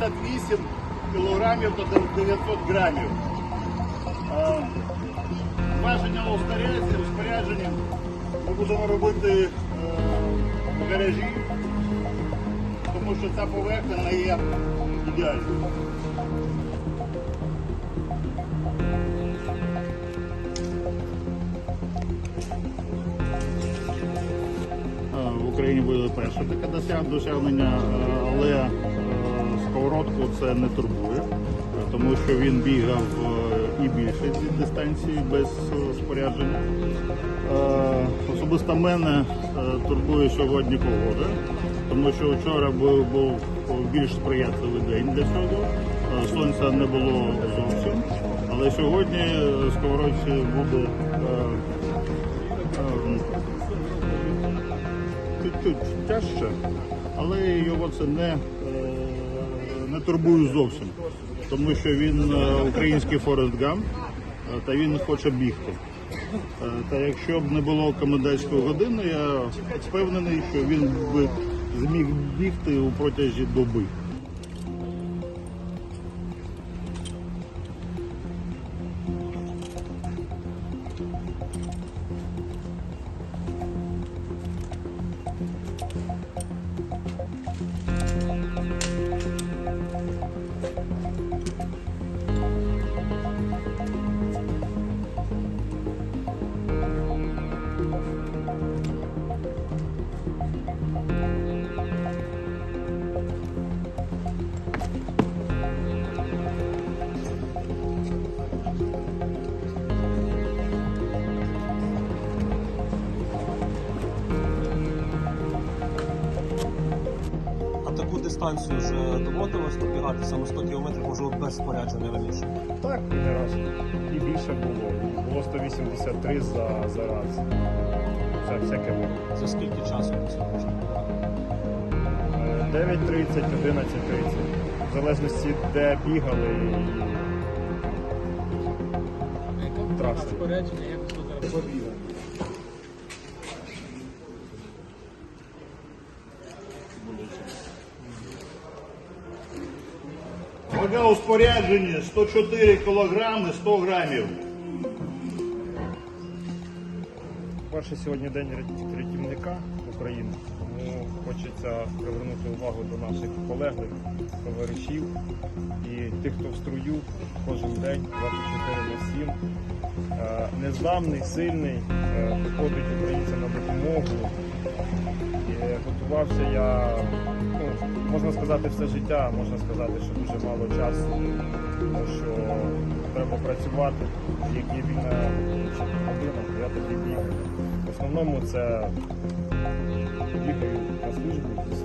88 кілограмів до 900 грамів. Важення устаряється, розпорядженням ми будемо робити е, в гаражі, тому що ця поверхня є ідеальною. В Україні буде перше таке досяг- досягнення, але е, сковородку це не турбує, тому що він бігав е, і більше ці дистанції без е, спорядження. Е, Особисто мене турбує сьогодні погода, тому що вчора був, більш сприятливий день для цього. Сонця не було зовсім, але сьогодні сковородці буде чуть-чуть тяжче, але його це не, не турбую зовсім, тому що він е, український Форест Гамп, е, та він хоче бігти. Е, Та якщо б не було комендантської години, я впевнений, що він би зміг бігти у протязі доби. Thank you. Дистанцію вже доводилось добігати саме 100 км, можливо, без спорядження раніше. Так, і не раз. І більше було. Було 183 за, за раз. Це всяке було. За скільки часу це можна? Е, 9.30, 11.30. В залежності де бігали і траси. Вага у спорядженні 104 кілограми 100 грамів. Перший сьогодні день рятівника України, тому хочеться привернути увагу до наших полеглих, товаришів і тих, хто в струю кожен день, 24 на 7. Е, Незламний, сильний, е, приходить українцям на допомогу. І готувався я, можна сказати, все життя, можна сказати, що дуже мало часу, тому що треба працювати. Як є вільна година, я тоді бігаю. В основному це бігаю на службу, тобто з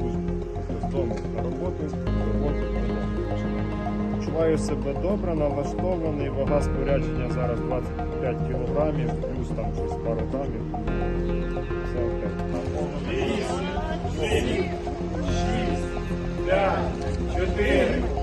на роботу, роботи додому. Почуваю себе добре, налаштований, вага спорядження зараз 25 кілограмів, плюс там щось пару грамів. Все окей. Yeah. Should be.